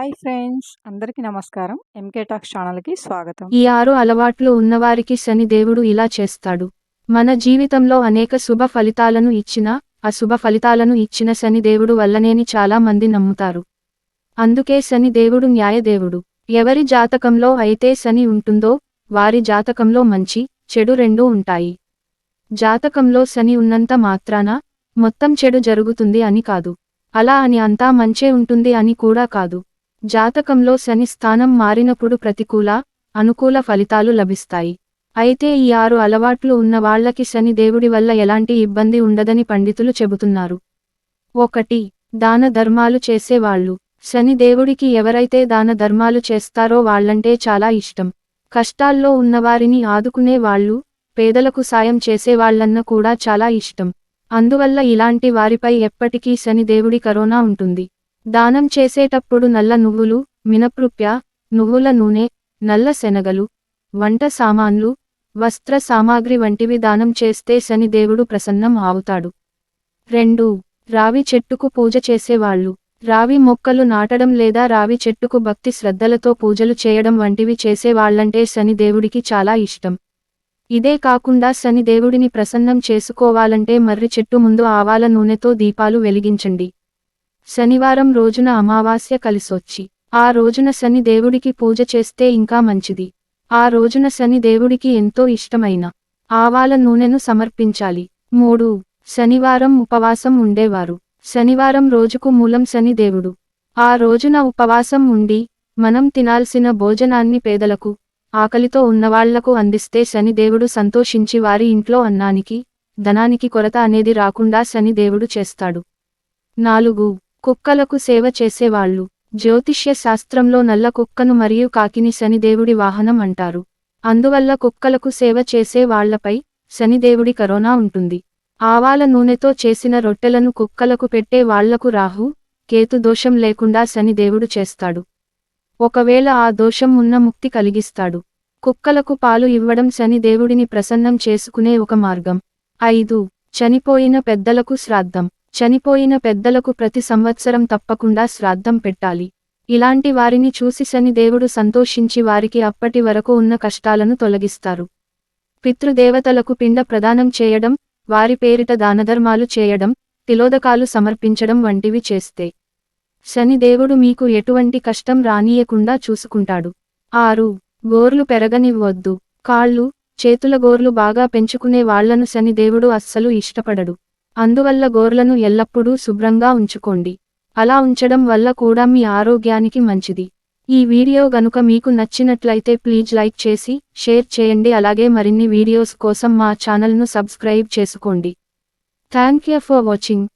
Hi friends అందరికీ నమస్కారం. MK talks ఛానల్కి స్వాగతం. ఈ ఆరు అలవాట్లు ఉన్నవారికి శని దేవుడు ఇలా చేస్తాడు. మన జీవితంలో అనేక శుభ ఫలితాలను ఇచ్చిన అశుభ ఫలితాలను ఇచ్చిన శని దేవుడు వల్లనేని చాలా మంది నమ్ముతారు. అందుకే శని దేవుడు న్యాయదేవుడు ఎవరి జాతకంలో అయితే శని ఉంటుందో వారి జాతకంలో మంచి చెడు రెండూ ఉంటాయి. జాతకంలో శని ఉన్నంత మాత్రాన మొత్తం చెడు జరుగుతుంది అని కాదు. అలా అని అంతా మంచే ఉంటుంది అని కూడా కాదు. జాతకంలో శని స్థానం మారినప్పుడు ప్రతికూల అనుకూల ఫలితాలు లభిస్తాయి. అయితే ఈ ఆరు అలవాట్లు ఉన్న వాళ్ళకి శని దేవుడి వల్ల ఎలాంటి ఇబ్బంది ఉండదని పండితులు చెబుతున్నారు. ఒకటి దాన ధర్మాలు చేసేవాళ్ళు. శని దేవుడికి ఎవరైతే దాన ధర్మాలు చేస్తారో వాళ్ళంటే చాలా ఇష్టం. కష్టాల్లో ఉన్నవారిని ఆదుకునే వాళ్ళు పేదలకు సాయం చేసేవాళ్ళన్న కూడా చాలా ఇష్టం. అందువల్ల ఇలాంటి వారిపై ఎప్పటికీ శని దేవుడి కరోనా ఉంటుంది. దానం చేసేటప్పుడు నల్ల నువ్వులు మినప్రుప్య నువ్వుల నూనె నల్ల శనగలు వంట సామాన్లు వస్త్ర సామాగ్రి వంటివి దానం చేస్తే శని దేవుడు ప్రసన్నం అవుతాడు. రెండు రావి చెట్టుకు పూజ చేసేవాళ్ళు. రావి మొక్కలు నాటడం లేదా రావి చెట్టుకు భక్తి శ్రద్ధలతో పూజలు చేయడం వంటివి చేసేవాళ్ళంటే శని దేవుడికి చాలా ఇష్టం. ఇదే కాకుండా శని దేవుడిని ప్రసన్నం చేసుకోవాలంటే మర్రి చెట్టు ముందు ఆవాల నూనెతో దీపాలు వెలిగించండి. శనివారం రోజున అమావాస్య కలిసొచ్చి ఆ రోజున శని దేవుడికి పూజ చేస్తే ఇంకా మంచిది. ఆ రోజున శని దేవుడికి ఎంతో ఇష్టమైన ఆవాల నూనెను సమర్పించాలి. మూడు శనివారం ఉపవాసం ఉండేవారు. శనివారం రోజుకు మూలం శని దేవుడు. ఆ రోజున ఉపవాసం ఉండి మనం తినాల్సిన భోజనాన్ని పేదలకు ఆకలితో ఉన్నవాళ్ళకు అందిస్తే శనిదేవుడు సంతోషించి వారి ఇంట్లో అన్నానికి ధనానికి కొరత అనేది రాకుండా శనిదేవుడు చేస్తాడు. నాలుగు కుక్కలకు సేవ చేసేవాళ్ళు. జ్యోతిష్య శాస్త్రంలో నల్ల కుక్కను మరియు కాకిని శనిదేవుడి వాహనం అంటారు. అందువల్ల కుక్కలకు సేవ చేసే వాళ్ళపై శనిదేవుడి కరోనా ఉంటుంది. ఆవాల నూనెతో చేసిన రొట్టెలను కుక్కలకు పెట్టే వాళ్ళకు రాహు కేతు దోషం లేకుండా శనిదేవుడు చేస్తాడు. ఒకవేళ ఆ దోషం ఉన్న ముక్తి కలిగిస్తాడు. కుక్కలకు పాలు ఇవ్వడం శనిదేవుడిని ప్రసన్నం చేసుకునే ఒక మార్గం. ఐదు. చనిపోయిన పెద్దలకు శ్రాద్ధం. చనిపోయిన పెద్దలకు ప్రతి సంవత్సరం తప్పకుండా శ్రాద్ధం పెట్టాలి. ఇలాంటి వారిని చూసి శని దేవుడు సంతోషించి వారికి అప్పటి వరకు ఉన్న కష్టాలను తొలగిస్తారు. పితృదేవతలకు పిండ ప్రదానం చేయడం వారి పేరిట దానధర్మాలు చేయడం తిలోదకాలు సమర్పించడం వంటివి చేస్తే శని దేవుడు మీకు ఎటువంటి కష్టం రానియకుండా చూసుకుంటాడు. ఆరు గోర్లు పెరగనివ్వద్దు. కాళ్ళు చేతుల గోర్లు బాగా పెంచుకునే వాళ్ళను శని దేవుడు అస్సలు ఇష్టపడడు. అందువల్ల గోర్లను ఎల్లప్పుడూ శుభ్రంగా ఉంచుకోండి. అలా ఉంచడం వల్ల కూడా మీ ఆరోగ్యానికి మంచిది. ఈ వీడియో గనుక మీకు నచ్చినట్లయితే ప్లీజ్ లైక్ చేసి షేర్ చేయండి. అలాగే మరిన్ని వీడియోస్ కోసం మా ఛానల్ను సబ్స్క్రైబ్ చేసుకోండి. Thank you for watching.